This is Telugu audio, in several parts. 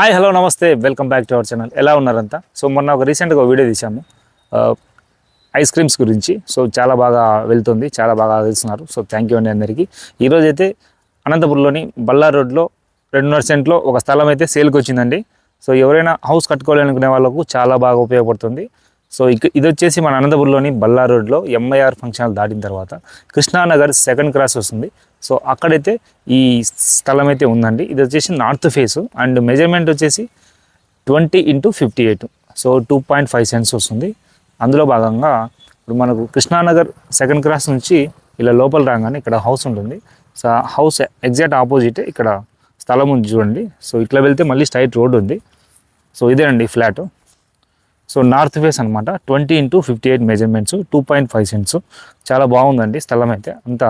హాయ్ హలో నమస్తే. Welcome back to our channel. ఎలా ఉన్నారంతా? సో మొన్న ఒక రీసెంట్గా వీడియో తీసాము ఐస్ క్రీమ్స్ గురించి. సో చాలా బాగా వెళ్తుంది చాలా బాగా ఆదరిస్తున్నారు. సో థ్యాంక్ యూ అండి అందరికీ. ఈరోజు అయితే అనంతపురంలోని బల్లార్ రోడ్లో రెండున్నర సెంట్లో ఒక స్థలం అయితే సేల్కి వచ్చిందండి. సో ఎవరైనా హౌస్ కట్టుకోవాలనుకునే వాళ్ళకు చాలా బాగా ఉపయోగపడుతుంది. సో ఇక ఇది వచ్చేసి మన అనంతపురంలోని బల్లార్ రోడ్లో ఎంఐఆర్ ఫంక్షన్ హాల్ దాటిన తర్వాత కృష్ణానగర్ సెకండ్ క్రాస్ వస్తుంది. సో అక్కడైతే ఈ స్థలం అయితే ఉందండి. ఇది వచ్చేసి నార్త్ ఫేస్ అండ్ మెజర్మెంట్ వచ్చేసి twenty into fifty eight. So two point five cents వస్తుంది. అందులో భాగంగా ఇప్పుడు మనకు కృష్ణానగర్ సెకండ్ క్రాస్ నుంచి ఇలా లోపల రాగానే ఇక్కడ హౌస్ ఉంటుంది. సో హౌస్ ఎగ్జాక్ట్ ఆపోజిట్ ఇక్కడ స్థలం ఉంది చూడండి. సో ఇట్లా వెళ్తే మళ్ళీ స్ట్రైట్ రోడ్ ఉంది. సో ఇదేనండి ఫ్లాట్. సో నార్త్ ఫేస్ అనమాట twenty into fifty eight measurements two point five cents. చాలా బాగుందండి స్థలం అయితే అంతా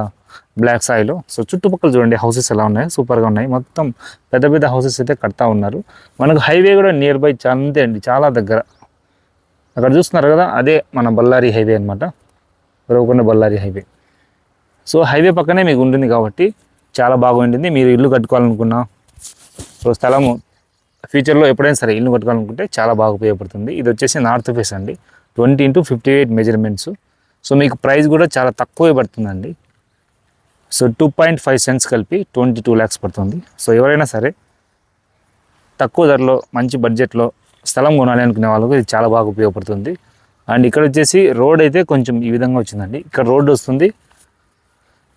బ్లాక్ సాయిలో. సో చుట్టుపక్కల చూడండి హౌసెస్ ఎలా ఉన్నాయి? సూపర్గా ఉన్నాయి. మొత్తం పెద్ద పెద్ద హౌసెస్ అయితే కడతా ఉన్నారు. మనకు హైవే కూడా నియర్ బై చాలా అంతే అండి చాలా దగ్గర. అక్కడ చూస్తున్నారు కదా అదే మన బళ్ళారి హైవే అనమాట Raghukonda Bellary highway. So highway పక్కనే మీకు ఉంటుంది కాబట్టి చాలా బాగుంటుంది మీరు ఇల్లు కట్టుకోవాలనుకున్నా సో స్థలము ఫ్యూచర్లో ఎప్పుడైనా సరే ఇల్లు కట్టుకోవాలనుకుంటే చాలా బాగా ఉపయోగపడుతుంది. ఇది వచ్చేసి నార్త్ ఫేస్ అండి. Twenty into fifty eight measurements. So మీకు ప్రైస్ కూడా చాలా తక్కువే పడుతుందండి. So two point five cents కలిపి ట్వంటీ టూ ల్యాక్స్ పడుతుంది. సో ఎవరైనా సరే తక్కువ ధరలో మంచి బడ్జెట్లో స్థలం కొనాలి అనుకునే వాళ్ళకు ఇది చాలా బాగా ఉపయోగపడుతుంది. అండ్ ఇక్కడ వచ్చేసి రోడ్ అయితే కొంచెం ఈ విధంగా వచ్చిందండి. ఇక్కడ రోడ్డు వస్తుంది.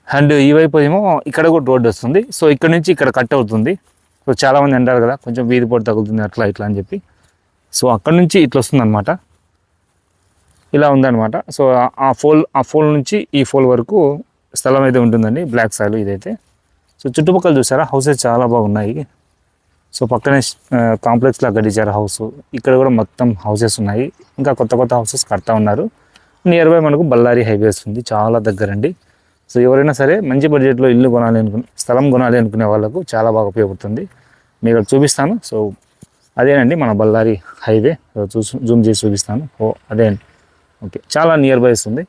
అండ్ ఈ వైపు ఏమో ఇక్కడ కూడా రోడ్డు వస్తుంది. సో ఇక్కడ నుంచి ఇక్కడ కట్ అవుతుంది. సో చాలామంది అంటారు కదా కొంచెం వీధి పొడి తగులుతుంది అట్లా ఇట్లా అని చెప్పి. సో అక్కడ నుంచి ఇట్లా వస్తుందన్నమాట. ఇలా ఉందన్నమాట. సో ఆ- ఫోల్ ఆ ఫోల్ నుంచి ఈ ఫోల్ వరకు స్థలం అయితే ఉంటుందండి బ్లాక్ సాయిల్ ఇదైతే. సో చుట్టుపక్కల చూసారా హౌసెస్ చాలా బాగున్నాయి. సో పక్కనే కాంప్లెక్స్లా కట్టించారు హౌస్. ఇక్కడ కూడా మొత్తం హౌసెస్ ఉన్నాయి. ఇంకా కొత్త కొత్త హౌసెస్ కడతా ఉన్నారు. నియర్ బై మనకు బళ్ళారి హైవేస్ ఉంది చాలా దగ్గరండి సో ఎవరైనా సరే మంచి బడ్జెట్లో ఇల్లు కొనాలి అనుకునే స్థలం కొనాలి అనుకునే వాళ్ళకు చాలా బాగా ఉపయోగపడుతుంది. మీకు చూపిస్తాను. సో అదేనండి మన బళ్ళారి హైవే. చూ జూమ్ చేసి చూపిస్తాను. ఓ అదే అండి. ఓకే. చాలా నియర్ బై ఉంది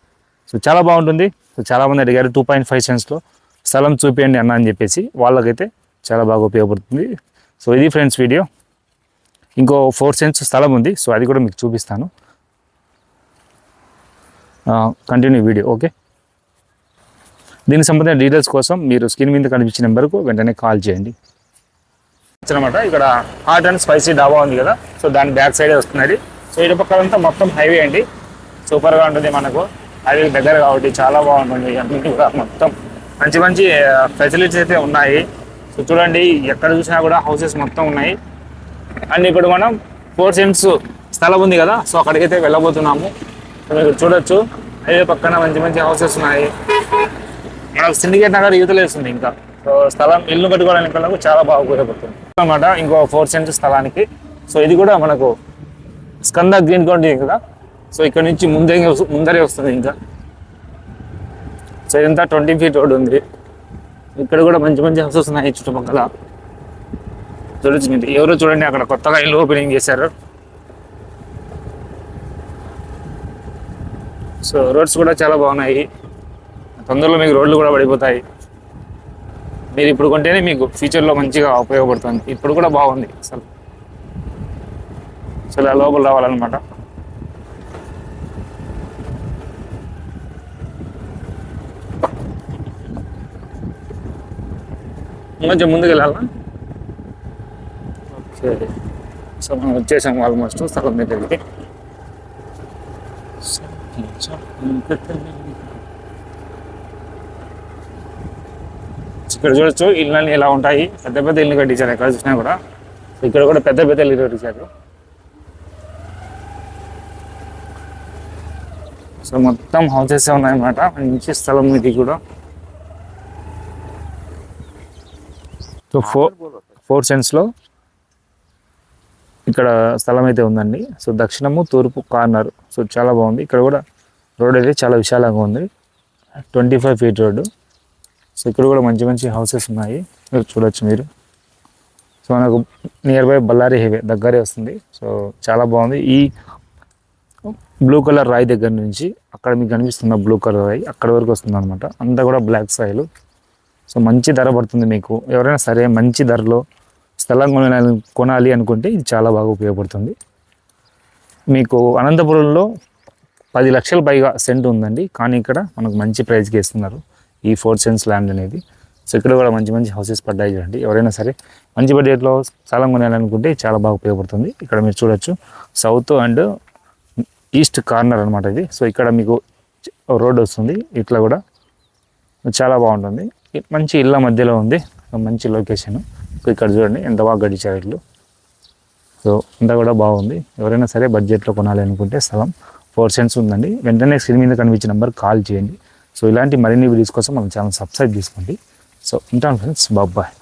సో చాలా బాగుంటుంది. సో చాలామంది అడిగారు టూ పాయింట్ ఫైవ్ సెన్స్లో స్థలం చూపించండి అన్న అని చెప్పేసి. వాళ్ళకైతే చాలా బాగా ఉపయోగపడుతుంది. సో ఇది ఫ్రెండ్స్ వీడియో. ఇంకో ఫోర్ సెన్స్ స్థలం ఉంది. సో అది కూడా మీకు చూపిస్తాను. Continue video. ఓకే. దీనికి సంబంధించిన డీటెయిల్స్ కోసం మీరు స్క్రీన్ మీద కనిపించిన నెంబర్కు వెంటనే కాల్ చేయండి. అనమాట ఇక్కడ హాట్ అండ్ స్పైసీ డాబా ఉంది కదా సో దాని బ్యాక్ సైడే వస్తున్నది. సో ఇటు పక్కలంతా మొత్తం హైవే అండి. సూపర్గా ఉంటుంది మనకు. హైవే దగ్గర కాబట్టి చాలా బాగుంటుంది. కూడా మొత్తం మంచి మంచి ఫెసిలిటీస్ అయితే ఉన్నాయి. సో చూడండి ఎక్కడ చూసినా కూడా హౌసెస్ మొత్తం ఉన్నాయి. అండ్ ఇప్పుడు మనం ఫోర్ సెంట్స్ స్థలం ఉంది కదా సో అక్కడికైతే వెళ్ళబోతున్నాము. సో మీరు చూడొచ్చు. హైవే పక్కన మంచి మంచి హౌసెస్ ఉన్నాయి. మనకు సిండికేట్ నగర్ యూత్ లేస్తుంది ఇంకా. సో స్థలం ఇల్లు కట్టుకోవడానికి నాకు చాలా బాగా ఉపయోగపడుతుంది. అనమాట ఇంకో ఫోర్ సెంట్స్ స్థలానికి. సో ఇది కూడా మనకు స్కంద గ్రీన్ కౌంటీ కదా. సో ఇక్కడ నుంచి ముందే ముందరే వస్తుంది ఇంకా. సో ఇదంతా ట్వంటీ ఫీట్ రోడ్ ఉంది. ఇక్కడ కూడా మంచి మంచి హౌసెస్ ఉన్నాయి చుట్టుపక్కల. చూడొచ్చు మీరు. ఎవరో చూడండి అక్కడ కొత్తగా ఇల్లు ఓపెనింగ్ చేశారు. సో రోడ్స్ కూడా చాలా బాగున్నాయి. తొందరలో మీకు రోడ్లు కూడా పడిపోతాయి. మీరు ఇప్పుడు కొంటేనే మీకు ఫ్యూచర్లో మంచిగా ఉపయోగపడుతుంది. ఇప్పుడు కూడా బాగుంది అసలు. అసలు ఆ లోపల రావాలన్నమాట. కొంచెం ముందుకు వెళ్ళాలా ఓకే. సో మనం వచ్చేసాం ఆల్మోస్ట్. స్థలం దగ్గరికి. ఇక్కడ చూడొచ్చు. ఇళ్ళని ఎలా ఉంటాయి? పెద్ద పెద్ద ఇల్లు కట్టించారు ఎక్కడ చూసినా కూడా. ఇక్కడ కూడా పెద్ద పెద్ద ఇల్లు కట్టించారు సో మొత్తం హౌసెస్ ఉన్నాయన్నమాట. మంచి స్థలం ఇది కూడా. సో ఫోర్ ఫోర్ సెంట్స్లో ఇక్కడ స్థలం అయితే ఉందండి. సో దక్షిణము తూర్పు కార్నర్. సో చాలా బాగుంది. ఇక్కడ కూడా రోడ్ అయితే చాలా విశాలంగా ఉంది. Twenty five feet road. So ఇక్కడ కూడా మంచి మంచి హౌసెస్ ఉన్నాయి. మీరు చూడొచ్చు మీరు. సో మనకు నియర్ బై బళ్ళారి హైవే దగ్గరే వస్తుంది. సో చాలా బాగుంది. ఈ బ్లూ కలర్ రాయి దగ్గర నుంచి అక్కడ మీకు కనిపిస్తున్న బ్లూ కలర్ రాయి అక్కడ వరకు వస్తుంది అనమాట అంతా కూడా బ్లాక్ సాయిల్ సో మంచి ధర పడుతుంది మీకు. ఎవరైనా సరే మంచి ధరలో స్థలం కొనాలి కొనాలి అనుకుంటే ఇది చాలా బాగా ఉపయోగపడుతుంది. మీకు అనంతపురంలో పది లక్షల పైగా సెంట్ ఉందండి. కానీ ఇక్కడ మనకు మంచి ప్రైస్కి ఇస్తున్నారు ఈ ఫోర్ సెన్స్ ల్యాండ్ అనేది. సో ఇక్కడ కూడా మంచి మంచి హౌసెస్ పడ్డాయి చూడండి. ఎవరైనా సరే మంచి బడ్జెట్లో స్థలం కొనాలనుకుంటే చాలా బాగా ఉపయోగపడుతుంది. ఇక్కడ మీరు చూడొచ్చు. సౌత్ అండ్ ఈస్ట్ కార్నర్ అనమాట ఇది. సో ఇక్కడ మీకు రోడ్ వస్తుంది. ఇట్లా కూడా చాలా బాగుంటుంది. మంచి ఇళ్ళ మధ్యలో ఉంది. మంచి లొకేషన్ సో ఇక్కడ చూడండి ఎంత బాగా గడిచారు ఇల్లు సో అంతా కూడా బాగుంది. ఎవరైనా సరే బడ్జెట్లో కొనాలి అనుకుంటే స్థలం ఫోర్ సెంట్స్ ఉందండి. వెంటనే స్క్రీన్ మీద కనిపించే నెంబర్ కాల్ చేయండి. సో ఇలాంటి మరిన్ని వీడియోస్ కోసం మన ఛానల్ సబ్స్క్రైబ్ చేసుకోండి. సో ఉంటాను ఫ్రెండ్స్ బాబాయ్